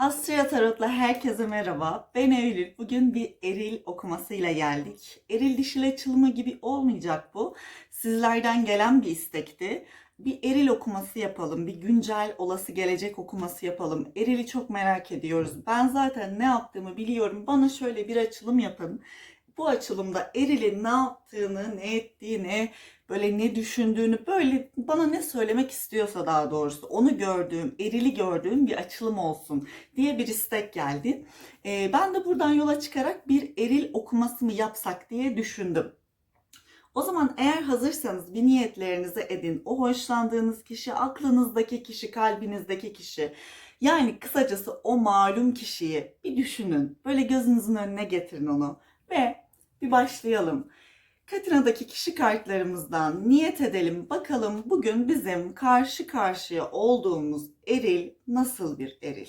Astria Tarot'la herkese merhaba. Ben Eylül. Bugün bir eril okumasıyla geldik. Eril dişil açılımı gibi olmayacak bu. Sizlerden gelen bir istekti. Bir eril okuması yapalım. Bir güncel olası gelecek okuması yapalım. Eril'i çok merak ediyoruz. Ben zaten ne yaptığımı biliyorum. Bana şöyle bir açılım yapın. Bu açılımda erilin ne yaptığını, ne ettiğini, böyle ne düşündüğünü, böyle bana ne söylemek istiyorsa daha doğrusu onu gördüğüm, erili gördüğüm bir açılım olsun diye bir istek geldi. Ee, ben de buradan yola çıkarak bir eril okuması mı yapsak diye düşündüm. O zaman eğer hazırsanız bir niyetlerinizi edin. O hoşlandığınız kişi, aklınızdaki kişi, kalbinizdeki kişi. Yani kısacası o malum kişiyi bir düşünün. Böyle gözünüzün önüne getirin onu. Ve bir başlayalım. Katina'daki kişi kartlarımızdan niyet edelim. Bakalım bugün bizim karşı karşıya olduğumuz eril nasıl bir eril?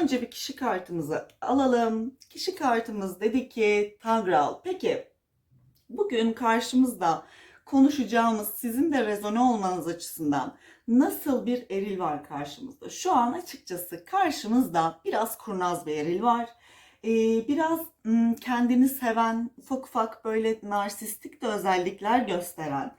Önce bir kişi kartımızı alalım. Kişi kartımız dedi ki Tagral. Peki bugün karşımızda konuşacağımız sizin de rezone olmanız açısından nasıl bir eril var karşımızda? Şu an açıkçası karşımızda biraz kurnaz bir eril var. Ee, biraz kendini seven, ufak ufak böyle narsistik de özellikler gösteren.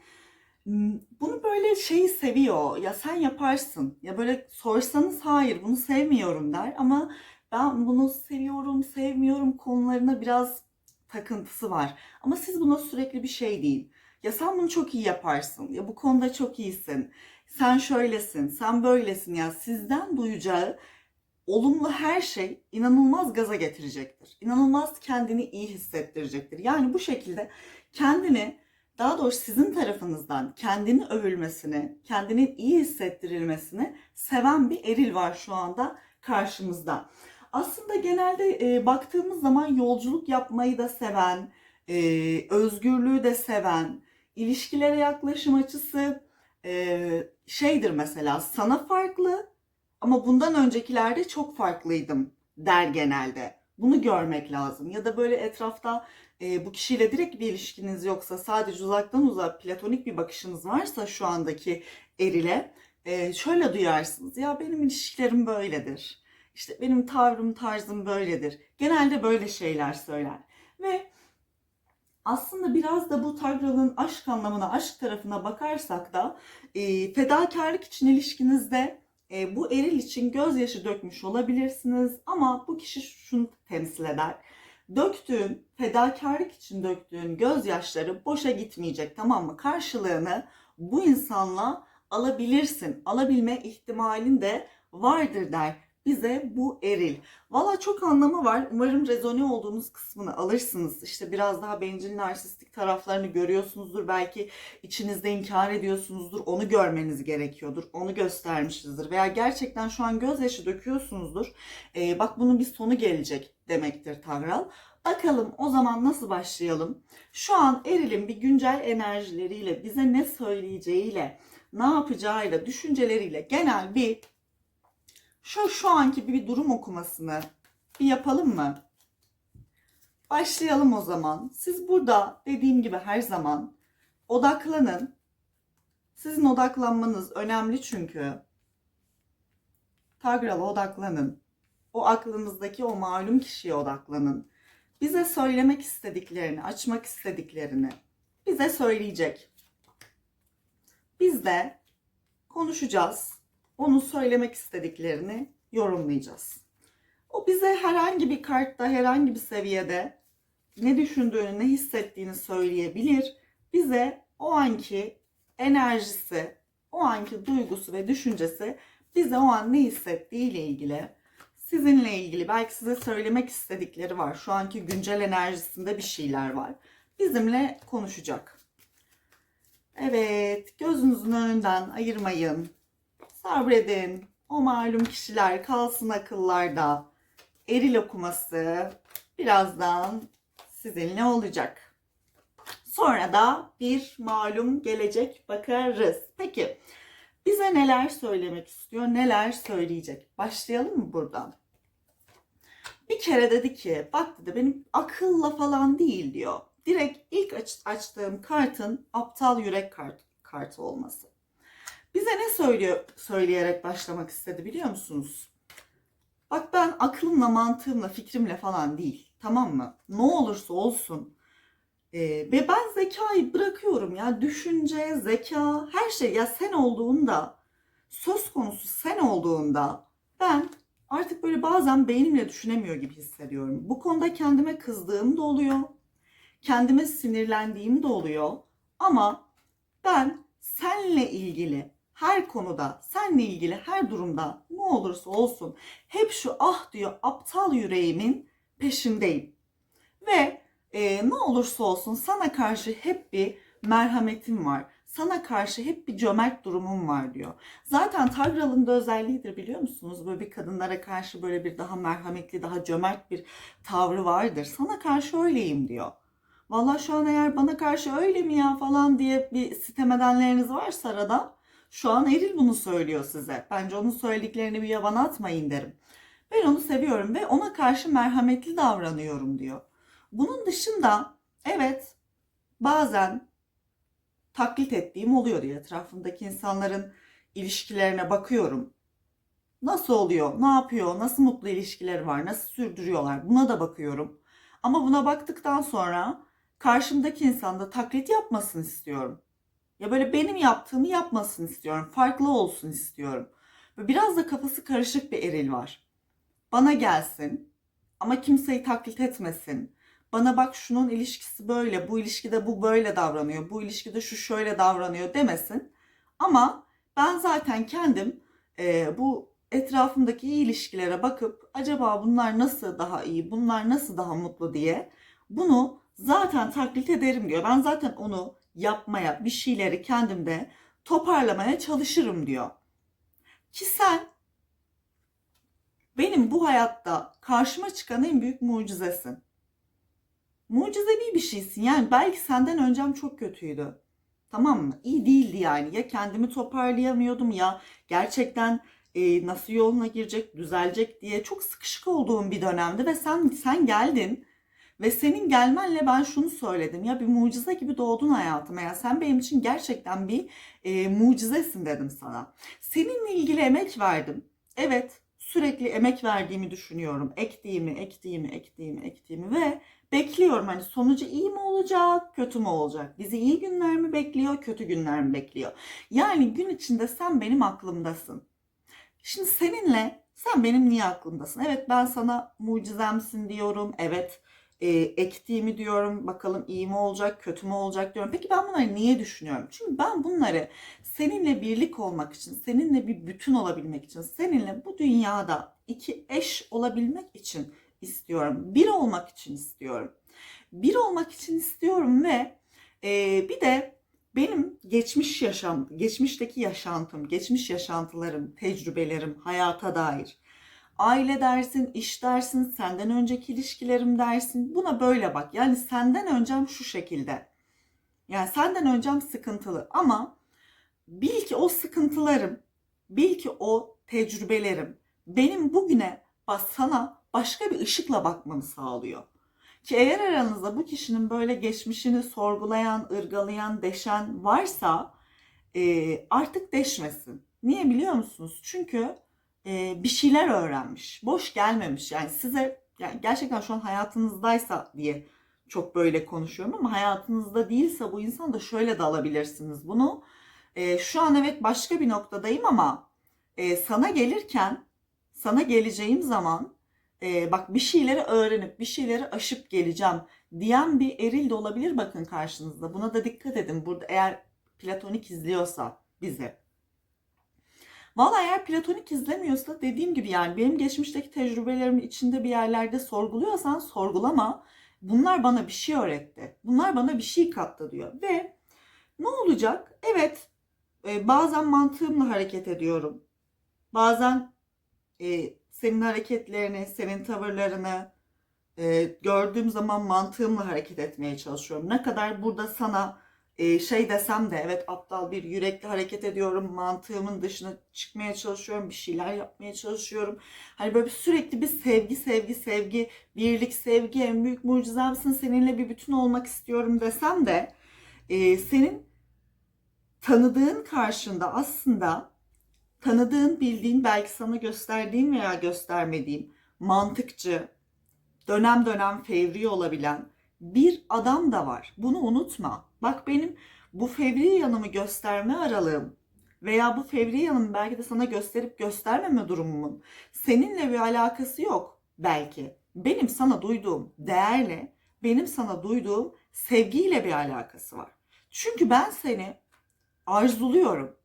Bunu böyle şeyi seviyor. Ya sen yaparsın. Ya böyle sorsanız hayır bunu sevmiyorum der. Ama ben bunu seviyorum, sevmiyorum konularına biraz takıntısı var. Ama siz buna sürekli bir şey değil. Ya sen bunu çok iyi yaparsın. Ya bu konuda çok iyisin. Sen şöylesin, sen böylesin. Ya sizden duyacağı olumlu her şey inanılmaz gaza getirecektir. İnanılmaz kendini iyi hissettirecektir. Yani bu şekilde kendini daha doğrusu sizin tarafınızdan kendini övülmesini, kendinin iyi hissettirilmesini seven bir eril var şu anda karşımızda. Aslında genelde e, baktığımız zaman yolculuk yapmayı da seven, e, özgürlüğü de seven, ilişkilere yaklaşım açısı e, şeydir mesela sana farklı ama bundan öncekilerde çok farklıydım der genelde. Bunu görmek lazım. Ya da böyle etrafta e, bu kişiyle direkt bir ilişkiniz yoksa sadece uzaktan uzağa platonik bir bakışınız varsa şu andaki erile e, şöyle duyarsınız. Ya benim ilişkilerim böyledir. İşte benim tavrım tarzım böyledir. Genelde böyle şeyler söyler. Ve aslında biraz da bu Tagral'ın aşk anlamına, aşk tarafına bakarsak da e, fedakarlık için ilişkinizde e, bu eril için gözyaşı dökmüş olabilirsiniz ama bu kişi şunu temsil eder. Döktüğün, fedakarlık için döktüğün gözyaşları boşa gitmeyecek tamam mı? Karşılığını bu insanla alabilirsin. Alabilme ihtimalin de vardır der bize bu eril. Valla çok anlamı var. Umarım rezone olduğunuz kısmını alırsınız. İşte biraz daha bencil narsistik taraflarını görüyorsunuzdur. Belki içinizde inkar ediyorsunuzdur. Onu görmeniz gerekiyordur. Onu göstermişizdir. Veya gerçekten şu an gözyaşı döküyorsunuzdur. Ee, bak bunun bir sonu gelecek demektir Tagral. Bakalım o zaman nasıl başlayalım? Şu an Eril'in bir güncel enerjileriyle, bize ne söyleyeceğiyle, ne yapacağıyla, düşünceleriyle genel bir şu şu anki bir durum okumasını bir yapalım mı? Başlayalım o zaman. Siz burada dediğim gibi her zaman odaklanın. Sizin odaklanmanız önemli çünkü. Tagral'a odaklanın. O aklınızdaki o malum kişiye odaklanın. Bize söylemek istediklerini, açmak istediklerini bize söyleyecek. Biz de konuşacağız onun söylemek istediklerini yorumlayacağız. O bize herhangi bir kartta, herhangi bir seviyede ne düşündüğünü, ne hissettiğini söyleyebilir. Bize o anki enerjisi, o anki duygusu ve düşüncesi bize o an ne hissettiği ile ilgili, sizinle ilgili belki size söylemek istedikleri var. Şu anki güncel enerjisinde bir şeyler var. Bizimle konuşacak. Evet, gözünüzün önünden ayırmayın. Sabredin. O malum kişiler kalsın akıllarda. Eril okuması birazdan sizinle olacak. Sonra da bir malum gelecek bakarız. Peki bize neler söylemek istiyor, neler söyleyecek? Başlayalım mı buradan? Bir kere dedi ki, bak dedi benim akılla falan değil diyor. Direkt ilk aç- açtığım kartın aptal yürek kart, kartı olması. Bize ne söylüyor söyleyerek başlamak istedi biliyor musunuz? Bak aklımla, mantığımla, fikrimle falan değil. Tamam mı? Ne olursa olsun. Ee, ve ben zekayı bırakıyorum ya. Düşünce, zeka, her şey. Ya sen olduğunda, söz konusu sen olduğunda ben artık böyle bazen beynimle düşünemiyor gibi hissediyorum. Bu konuda kendime kızdığım da oluyor. Kendime sinirlendiğim de oluyor. Ama ben senle ilgili her konuda, senle ilgili her durumda ne olursa olsun hep şu ah diyor aptal yüreğimin peşindeyim. Ve e, ne olursa olsun sana karşı hep bir merhametim var. Sana karşı hep bir cömert durumum var diyor. Zaten Tagral'ın da özelliğidir biliyor musunuz? Böyle bir kadınlara karşı böyle bir daha merhametli, daha cömert bir tavrı vardır. Sana karşı öyleyim diyor. Valla şu an eğer bana karşı öyle mi ya falan diye bir sitem edenleriniz varsa arada şu an Eril bunu söylüyor size. Bence onun söylediklerini bir yabana atmayın derim. Ben onu seviyorum ve ona karşı merhametli davranıyorum diyor. Bunun dışında evet bazen taklit ettiğim oluyor diye etrafımdaki insanların ilişkilerine bakıyorum. Nasıl oluyor? Ne yapıyor? Nasıl mutlu ilişkileri var? Nasıl sürdürüyorlar? Buna da bakıyorum. Ama buna baktıktan sonra karşımdaki insan da taklit yapmasını istiyorum. Ya böyle benim yaptığımı yapmasını istiyorum. Farklı olsun istiyorum. Biraz da kafası karışık bir eril var. Bana gelsin ama kimseyi taklit etmesin. Bana bak şunun ilişkisi böyle, bu ilişkide bu böyle davranıyor, bu ilişkide şu şöyle davranıyor demesin. Ama ben zaten kendim e, bu etrafımdaki iyi ilişkilere bakıp acaba bunlar nasıl daha iyi, bunlar nasıl daha mutlu diye bunu zaten taklit ederim diyor. Ben zaten onu yapmaya, bir şeyleri kendimde toparlamaya çalışırım diyor. Ki sen benim bu hayatta karşıma çıkan en büyük mucizesin. Mucizevi bir şeysin. Yani belki senden öncem çok kötüydü. Tamam mı? İyi değildi yani. Ya kendimi toparlayamıyordum ya gerçekten e, nasıl yoluna girecek, düzelecek diye çok sıkışık olduğum bir dönemdi ve sen sen geldin ve senin gelmenle ben şunu söyledim. Ya bir mucize gibi doğdun hayatıma. Ya sen benim için gerçekten bir e, mucizesin dedim sana. Seninle ilgili emek verdim. Evet sürekli emek verdiğimi düşünüyorum. Ektiğimi, ektiğimi, ektiğimi, ektiğimi ve bekliyorum. Hani sonucu iyi mi olacak, kötü mü olacak? Bizi iyi günler mi bekliyor, kötü günler mi bekliyor? Yani gün içinde sen benim aklımdasın. Şimdi seninle sen benim niye aklımdasın? Evet ben sana mucizemsin diyorum. Evet e, ektiğimi diyorum. Bakalım iyi mi olacak, kötü mü olacak diyorum. Peki ben bunları niye düşünüyorum? Çünkü ben bunları seninle birlik olmak için, seninle bir bütün olabilmek için, seninle bu dünyada iki eş olabilmek için istiyorum. Bir olmak için istiyorum. Bir olmak için istiyorum ve e, bir de benim geçmiş yaşam, geçmişteki yaşantım, geçmiş yaşantılarım, tecrübelerim, hayata dair aile dersin, iş dersin, senden önceki ilişkilerim dersin. Buna böyle bak. Yani senden öncem şu şekilde. Yani senden öncem sıkıntılı ama bil ki o sıkıntılarım, bil ki o tecrübelerim benim bugüne bak sana başka bir ışıkla bakmamı sağlıyor. Ki eğer aranızda bu kişinin böyle geçmişini sorgulayan, ırgalayan, deşen varsa e, artık deşmesin. Niye biliyor musunuz? Çünkü e, bir şeyler öğrenmiş. Boş gelmemiş. Yani size yani gerçekten şu an hayatınızdaysa diye çok böyle konuşuyorum ama hayatınızda değilse bu insan da şöyle de alabilirsiniz bunu. E, şu an evet başka bir noktadayım ama e, sana gelirken sana geleceğim zaman e, bak bir şeyleri öğrenip bir şeyleri aşıp geleceğim diyen bir eril de olabilir bakın karşınızda. Buna da dikkat edin. Burada eğer platonik izliyorsa bize. Valla eğer platonik izlemiyorsa dediğim gibi yani benim geçmişteki tecrübelerimin içinde bir yerlerde sorguluyorsan sorgulama. Bunlar bana bir şey öğretti. Bunlar bana bir şey kattı diyor. Ve ne olacak? Evet e, bazen mantığımla hareket ediyorum. Bazen e, senin hareketlerini, senin tavırlarını e, gördüğüm zaman mantığımla hareket etmeye çalışıyorum. Ne kadar burada sana e, şey desem de evet aptal bir yürekli hareket ediyorum. Mantığımın dışına çıkmaya çalışıyorum. Bir şeyler yapmaya çalışıyorum. Hani böyle sürekli bir sevgi, sevgi, sevgi, birlik, sevgi en büyük mucizemsin. Seninle bir bütün olmak istiyorum desem de e, senin tanıdığın karşında aslında tanıdığın, bildiğin, belki sana gösterdiğin veya göstermediğin mantıkçı, dönem dönem fevri olabilen bir adam da var. Bunu unutma. Bak benim bu fevri yanımı gösterme aralığım veya bu fevri yanımı belki de sana gösterip göstermeme durumumun seninle bir alakası yok belki. Benim sana duyduğum değerle, benim sana duyduğum sevgiyle bir alakası var. Çünkü ben seni arzuluyorum.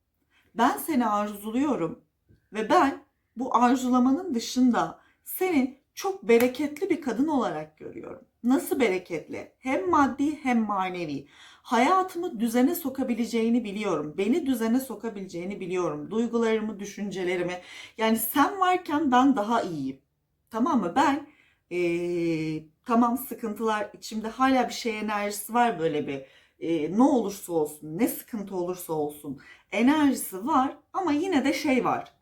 Ben seni arzuluyorum ve ben bu arzulamanın dışında seni çok bereketli bir kadın olarak görüyorum. Nasıl bereketli? Hem maddi hem manevi. Hayatımı düzene sokabileceğini biliyorum. Beni düzene sokabileceğini biliyorum. Duygularımı, düşüncelerimi. Yani sen varken ben daha iyiyim. Tamam mı? Ben eee, tamam sıkıntılar içimde hala bir şey enerjisi var böyle bir eee, ne olursa olsun, ne sıkıntı olursa olsun enerjisi var ama yine de şey var.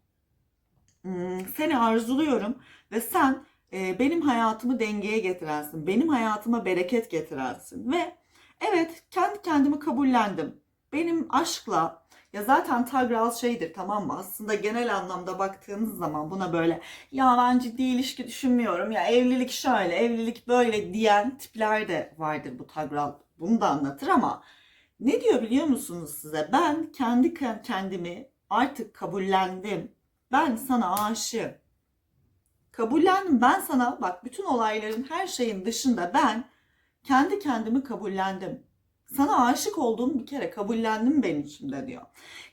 Hmm, seni arzuluyorum ve sen e, benim hayatımı dengeye getirensin. Benim hayatıma bereket getirensin. Ve evet kendi kendimi kabullendim. Benim aşkla ya zaten Tagral şeydir tamam mı? Aslında genel anlamda baktığınız zaman buna böyle ya ben ciddi ilişki düşünmüyorum ya evlilik şöyle evlilik böyle diyen tipler de vardır bu Tagral. Bunu da anlatır ama ne diyor biliyor musunuz size? Ben kendi kendimi artık kabullendim. Ben sana aşığım. Kabullendim. Ben sana bak bütün olayların her şeyin dışında ben kendi kendimi kabullendim. Sana aşık olduğum bir kere kabullendim ben içimde diyor.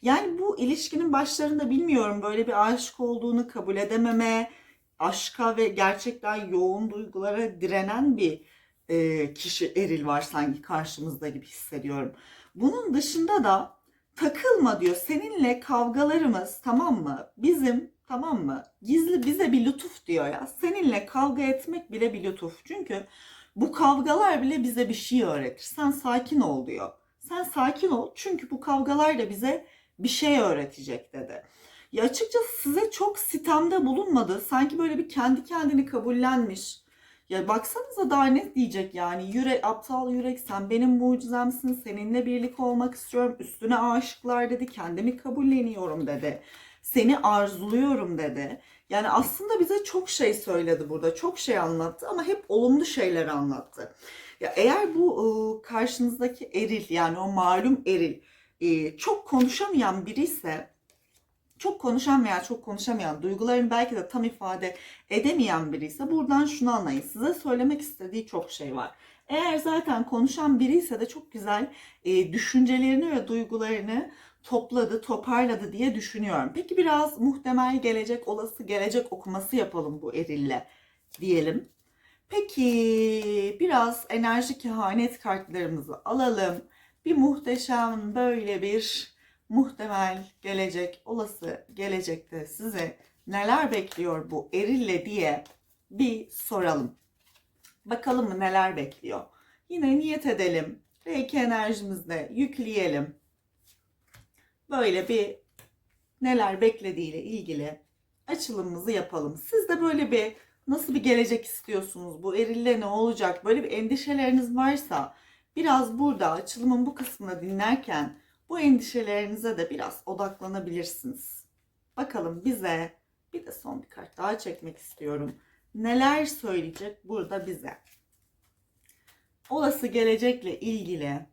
Yani bu ilişkinin başlarında bilmiyorum böyle bir aşık olduğunu kabul edememe, aşka ve gerçekten yoğun duygulara direnen bir e, kişi eril var sanki karşımızda gibi hissediyorum. Bunun dışında da takılma diyor. Seninle kavgalarımız tamam mı? Bizim tamam mı? Gizli bize bir lütuf diyor ya. Seninle kavga etmek bile bir lütuf. Çünkü bu kavgalar bile bize bir şey öğretir. Sen sakin ol diyor. Sen sakin ol çünkü bu kavgalar da bize bir şey öğretecek dedi. Ya açıkçası size çok sitemde bulunmadı. Sanki böyle bir kendi kendini kabullenmiş. Ya baksanıza daha ne diyecek yani. Yürek, aptal yürek sen benim mucizemsin. Seninle birlik olmak istiyorum. Üstüne aşıklar dedi. Kendimi kabulleniyorum dedi. Seni arzuluyorum dedi. Yani aslında bize çok şey söyledi burada. Çok şey anlattı ama hep olumlu şeyler anlattı. Ya eğer bu ıı, karşınızdaki eril yani o malum eril e, çok konuşamayan biri ise çok konuşan veya çok konuşamayan, duygularını belki de tam ifade edemeyen biri ise buradan şunu anlayın. Size söylemek istediği çok şey var. Eğer zaten konuşan biri ise de çok güzel e, düşüncelerini ve duygularını topladı, toparladı diye düşünüyorum. Peki biraz muhtemel gelecek, olası gelecek okuması yapalım bu erille diyelim. Peki biraz enerji kehanet kartlarımızı alalım. Bir muhteşem böyle bir muhtemel gelecek, olası gelecekte size neler bekliyor bu erille diye bir soralım. Bakalım mı neler bekliyor. Yine niyet edelim. Reiki enerjimizle yükleyelim. Böyle bir neler beklediğiyle ilgili açılımımızı yapalım. Siz de böyle bir nasıl bir gelecek istiyorsunuz? Bu erille ne olacak? Böyle bir endişeleriniz varsa biraz burada açılımın bu kısmını dinlerken bu endişelerinize de biraz odaklanabilirsiniz. Bakalım bize bir de son bir kart daha çekmek istiyorum. Neler söyleyecek burada bize? Olası gelecekle ilgili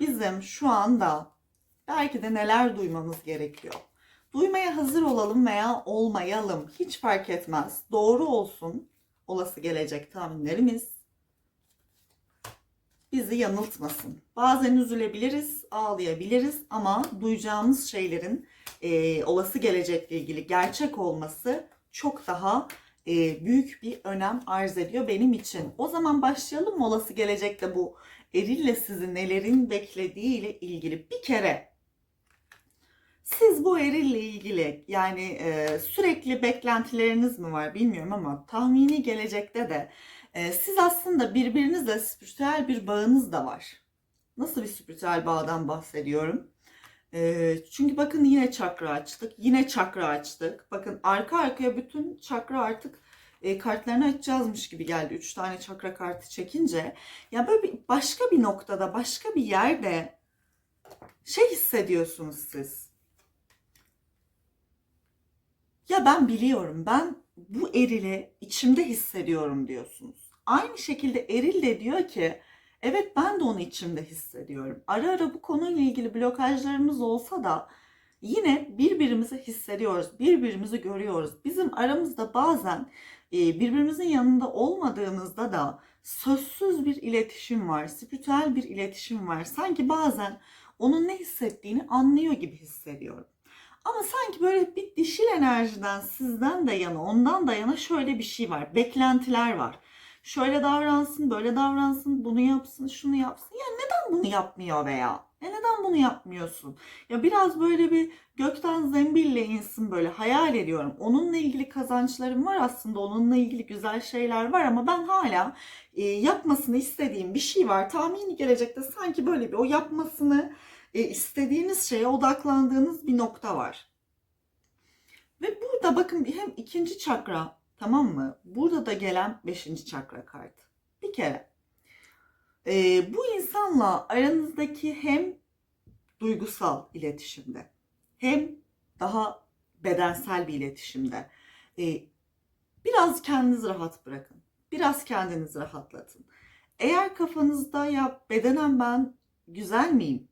bizim şu anda belki de neler duymamız gerekiyor? Duymaya hazır olalım veya olmayalım hiç fark etmez. Doğru olsun olası gelecek tahminlerimiz bizi yanıltmasın. Bazen üzülebiliriz, ağlayabiliriz ama duyacağımız şeylerin e, olası gelecekle ilgili gerçek olması çok daha e, büyük bir önem arz ediyor benim için. O zaman başlayalım olası gelecekte bu erille sizi nelerin beklediği ile ilgili bir kere siz bu erille ilgili yani e, sürekli beklentileriniz mi var bilmiyorum ama tahmini gelecekte de e, siz aslında birbirinizle spiritüel bir bağınız da var. Nasıl bir spiritüel bağdan bahsediyorum? E, çünkü bakın yine çakra açtık, yine çakra açtık. Bakın arka arkaya bütün çakra artık e, kartlarını açacağızmış gibi geldi. Üç tane çakra kartı çekince. Ya böyle bir, başka bir noktada, başka bir yerde şey hissediyorsunuz siz. Ya ben biliyorum. Ben bu erile içimde hissediyorum diyorsunuz. Aynı şekilde eril de diyor ki evet ben de onu içimde hissediyorum. Ara ara bu konuyla ilgili blokajlarımız olsa da yine birbirimizi hissediyoruz, birbirimizi görüyoruz. Bizim aramızda bazen e, birbirimizin yanında olmadığımızda da sözsüz bir iletişim var, spiritüel bir iletişim var. Sanki bazen onun ne hissettiğini anlıyor gibi hissediyorum. Ama sanki böyle bir dişil enerjiden sizden de yana, ondan da yana şöyle bir şey var. Beklentiler var. Şöyle davransın, böyle davransın, bunu yapsın, şunu yapsın. Ya neden bunu yapmıyor veya? Ya neden bunu yapmıyorsun? Ya biraz böyle bir gökten zembille insin böyle hayal ediyorum. Onunla ilgili kazançlarım var aslında. Onunla ilgili güzel şeyler var ama ben hala e, yapmasını istediğim bir şey var. Tahmini gelecekte sanki böyle bir o yapmasını e, istediğiniz şeye odaklandığınız bir nokta var. Ve burada bakın hem ikinci çakra tamam mı? Burada da gelen beşinci çakra kartı. Bir kere e, bu insanla aranızdaki hem duygusal iletişimde hem daha bedensel bir iletişimde e, biraz kendinizi rahat bırakın. Biraz kendinizi rahatlatın. Eğer kafanızda ya bedenen ben güzel miyim?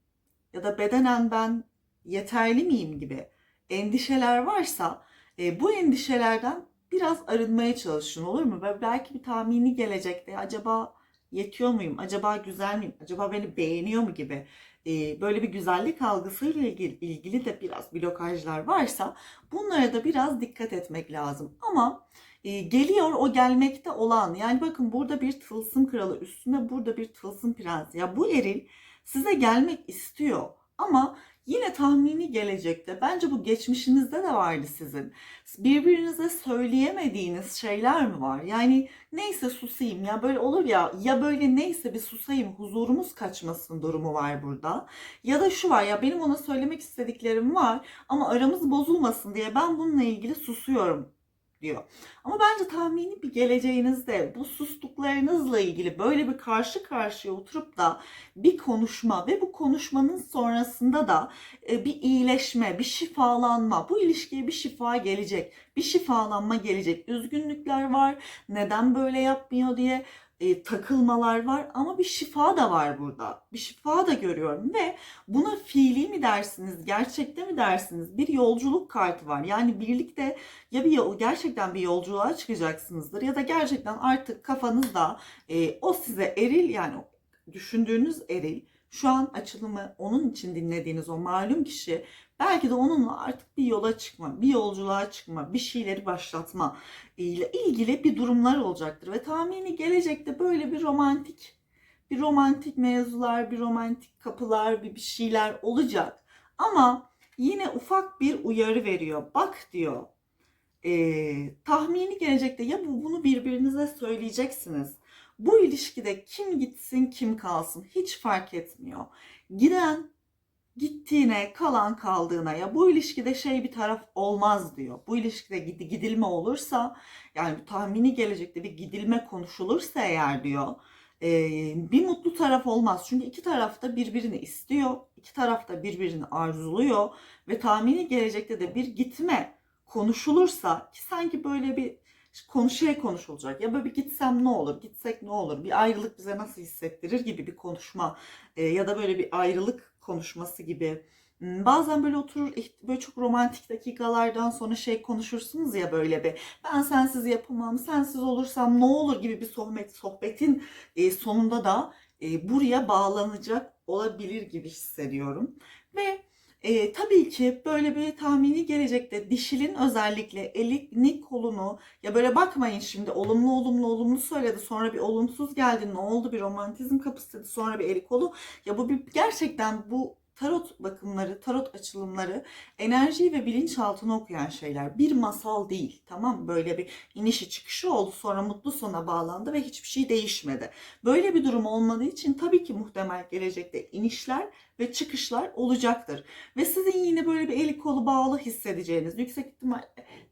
Ya da bedenen ben yeterli miyim gibi endişeler varsa e, bu endişelerden biraz arınmaya çalışın olur mu? Ve belki bir tahmini gelecekte acaba yetiyor muyum? Acaba güzel miyim? Acaba beni beğeniyor mu gibi e, böyle bir güzellik algısıyla ilgili, ilgili de biraz blokajlar varsa bunlara da biraz dikkat etmek lazım. Ama e, geliyor o gelmekte olan yani bakın burada bir tılsım kralı üstüne burada bir tılsım prensi. Ya bu eril size gelmek istiyor. Ama yine tahmini gelecekte bence bu geçmişinizde de vardı sizin. Birbirinize söyleyemediğiniz şeyler mi var? Yani neyse susayım ya böyle olur ya ya böyle neyse bir susayım huzurumuz kaçmasın durumu var burada. Ya da şu var ya benim ona söylemek istediklerim var ama aramız bozulmasın diye ben bununla ilgili susuyorum diyor. Ama bence tahmini bir geleceğinizde bu sustuklarınızla ilgili böyle bir karşı karşıya oturup da bir konuşma ve bu konuşmanın sonrasında da e, bir iyileşme, bir şifalanma, bu ilişkiye bir şifa gelecek, bir şifalanma gelecek. Üzgünlükler var, neden böyle yapmıyor diye e, takılmalar var ama bir şifa da var burada. Bir şifa da görüyorum ve buna fiili mi dersiniz, gerçekte mi dersiniz? Bir yolculuk kartı var. Yani birlikte ya bir yol, gerçekten bir yolculuğa çıkacaksınızdır ya da gerçekten artık kafanızda e, o size eril yani düşündüğünüz eril şu an açılımı onun için dinlediğiniz o malum kişi belki de onunla artık bir yola çıkma, bir yolculuğa çıkma, bir şeyleri başlatma ile ilgili bir durumlar olacaktır. Ve tahmini gelecekte böyle bir romantik, bir romantik mevzular, bir romantik kapılar, bir, bir şeyler olacak. Ama yine ufak bir uyarı veriyor. Bak diyor, e, tahmini gelecekte ya bu bunu birbirinize söyleyeceksiniz bu ilişkide kim gitsin kim kalsın hiç fark etmiyor. Giden gittiğine kalan kaldığına ya bu ilişkide şey bir taraf olmaz diyor. Bu ilişkide gidilme olursa yani bu tahmini gelecekte bir gidilme konuşulursa eğer diyor bir mutlu taraf olmaz. Çünkü iki taraf da birbirini istiyor. iki taraf da birbirini arzuluyor ve tahmini gelecekte de bir gitme konuşulursa ki sanki böyle bir konuşaya konuşulacak. Ya böyle bir gitsem ne olur, gitsek ne olur, bir ayrılık bize nasıl hissettirir gibi bir konuşma e, ya da böyle bir ayrılık konuşması gibi. Hmm, bazen böyle oturur böyle çok romantik dakikalardan sonra şey konuşursunuz ya böyle bir ben sensiz yapamam, sensiz olursam ne olur gibi bir sohbet sohbetin e, sonunda da e, buraya bağlanacak olabilir gibi hissediyorum. Ve e, tabii ki böyle bir tahmini gelecekte. Dişilin özellikle elini kolunu ya böyle bakmayın şimdi olumlu olumlu olumlu söyledi sonra bir olumsuz geldi ne oldu bir romantizm kapısı dedi sonra bir eli kolu. Ya bu bir gerçekten bu tarot bakımları, tarot açılımları enerjiyi ve bilinçaltını okuyan şeyler. Bir masal değil. Tamam Böyle bir inişi çıkışı oldu. Sonra mutlu sona bağlandı ve hiçbir şey değişmedi. Böyle bir durum olmadığı için tabii ki muhtemel gelecekte inişler ve çıkışlar olacaktır. Ve sizin yine böyle bir eli kolu bağlı hissedeceğiniz yüksek ihtimal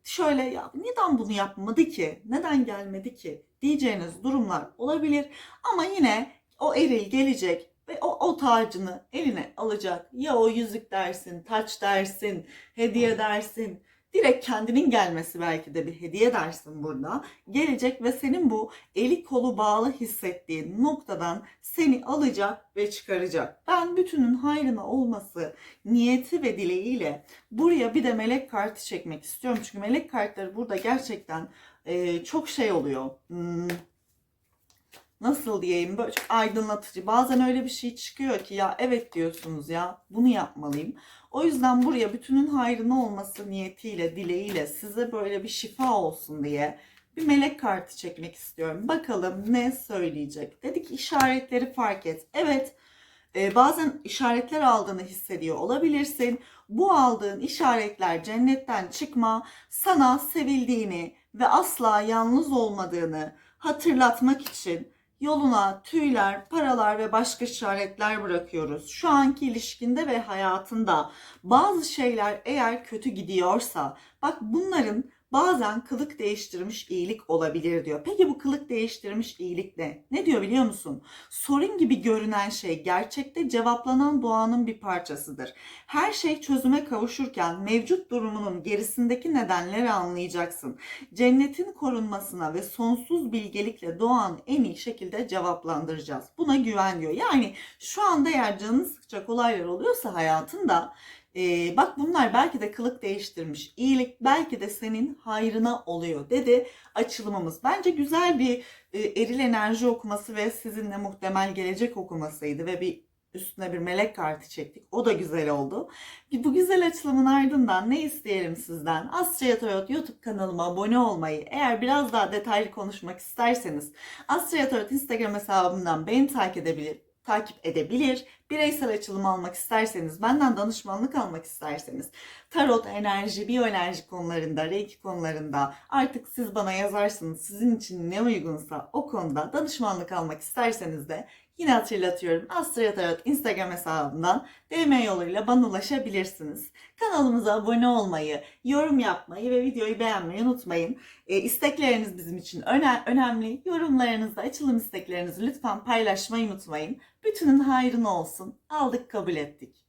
şöyle ya neden bunu yapmadı ki? Neden gelmedi ki? diyeceğiniz durumlar olabilir. Ama yine o eril gelecek ve o, o tacını eline alacak. Ya o yüzük dersin, taç dersin, hediye dersin, Direkt kendinin gelmesi belki de bir hediye dersin burada. Gelecek ve senin bu eli kolu bağlı hissettiğin noktadan seni alacak ve çıkaracak. Ben bütünün hayrına olması niyeti ve dileğiyle buraya bir de melek kartı çekmek istiyorum. Çünkü melek kartları burada gerçekten e, çok şey oluyor. Hmm, nasıl diyeyim böyle çok aydınlatıcı. Bazen öyle bir şey çıkıyor ki ya evet diyorsunuz ya bunu yapmalıyım. O yüzden buraya bütünün hayrına olması niyetiyle, dileğiyle size böyle bir şifa olsun diye bir melek kartı çekmek istiyorum. Bakalım ne söyleyecek. Dedik işaretleri fark et. Evet e, bazen işaretler aldığını hissediyor olabilirsin. Bu aldığın işaretler cennetten çıkma, sana sevildiğini ve asla yalnız olmadığını hatırlatmak için yoluna tüyler, paralar ve başka işaretler bırakıyoruz. Şu anki ilişkinde ve hayatında bazı şeyler eğer kötü gidiyorsa, bak bunların bazen kılık değiştirmiş iyilik olabilir diyor. Peki bu kılık değiştirmiş iyilik ne? Ne diyor biliyor musun? Sorun gibi görünen şey gerçekte cevaplanan doğanın bir parçasıdır. Her şey çözüme kavuşurken mevcut durumunun gerisindeki nedenleri anlayacaksın. Cennetin korunmasına ve sonsuz bilgelikle doğan en iyi şekilde cevaplandıracağız. Buna güven diyor. Yani şu anda eğer canını sıkacak olaylar oluyorsa hayatında ee, bak bunlar belki de kılık değiştirmiş. İyilik belki de senin hayrına oluyor dedi açılımımız. Bence güzel bir e, eril enerji okuması ve sizinle muhtemel gelecek okumasıydı ve bir üstüne bir melek kartı çektik. O da güzel oldu. Bu güzel açılımın ardından ne isteyelim sizden? Asya Tarot YouTube kanalıma abone olmayı, eğer biraz daha detaylı konuşmak isterseniz Asya Tarot Instagram hesabımdan beni takip edebilir, takip edebilir. Bireysel açılım almak isterseniz, benden danışmanlık almak isterseniz, tarot, enerji, biyoenerji konularında, reiki konularında artık siz bana yazarsınız. Sizin için ne uygunsa o konuda danışmanlık almak isterseniz de yine hatırlatıyorum. Astra Tarot Instagram hesabından DM yoluyla bana ulaşabilirsiniz. Kanalımıza abone olmayı, yorum yapmayı ve videoyu beğenmeyi unutmayın. E, istekleriniz bizim için öne- önemli. Yorumlarınızda açılım isteklerinizi lütfen paylaşmayı unutmayın. Bütünün hayrına olsun. Aldık kabul ettik.